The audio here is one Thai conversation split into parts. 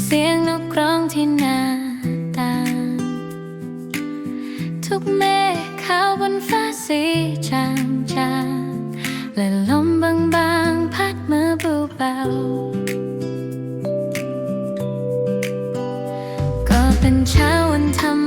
เสียงนกร้องที่หน้าต่าง ทุกเมฆขาวบนฟ้าสีจางจางและลมบางบางๆพัดมือเบาๆก็เป็นเช้าวันธรรม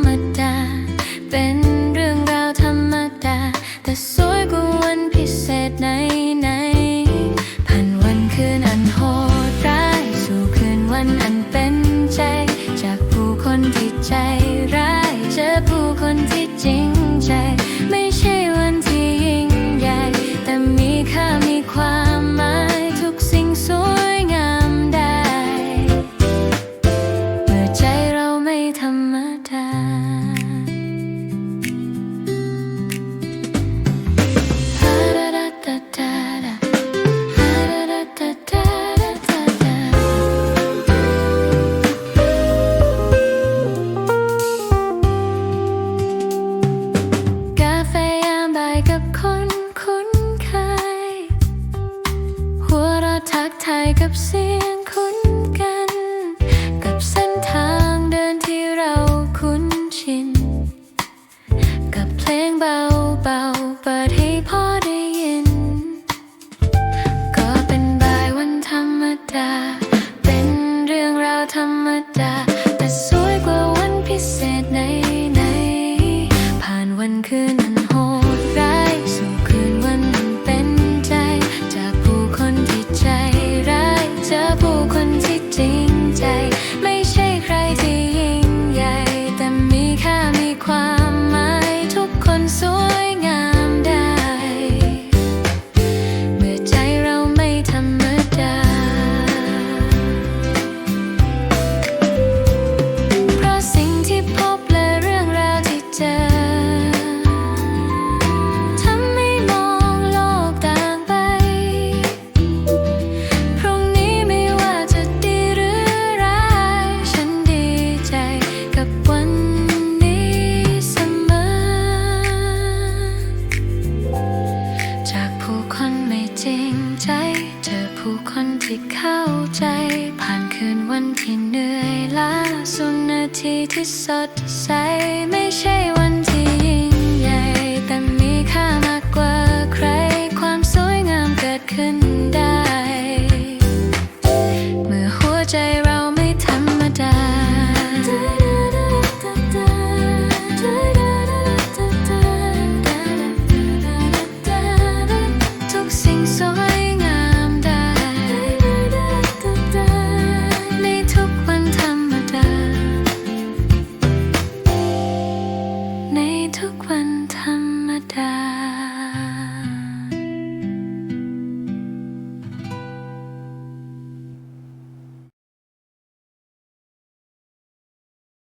หัวเราทักทายกับเสียงคุ้นกัน กับเส้นทางเดินที่เราคุ้นชิน กับเพลงเบาๆเปิดให้พ่อได้ยิน ก็เป็นบ่ายวันธรรมดา เป็นเรื่องราวธรรมดา แต่สวยกว่าวันพิเศษไหนๆผ่านวันคืน วันนี้เสมอ จากผู้คนไม่จริงใจ เจอผู้คนที่เข้าใจ ผ่านคืนวันที่เหนื่อยล้าสุนนาทีที่สดใส ไม่ใช่วันที่ยิ่งใหญ่ แต่มีค่ามากกว่าใคร ความสวยงามเกิดขึ้นได้ เมื่อหัวใจ ทุกวันธรรมดา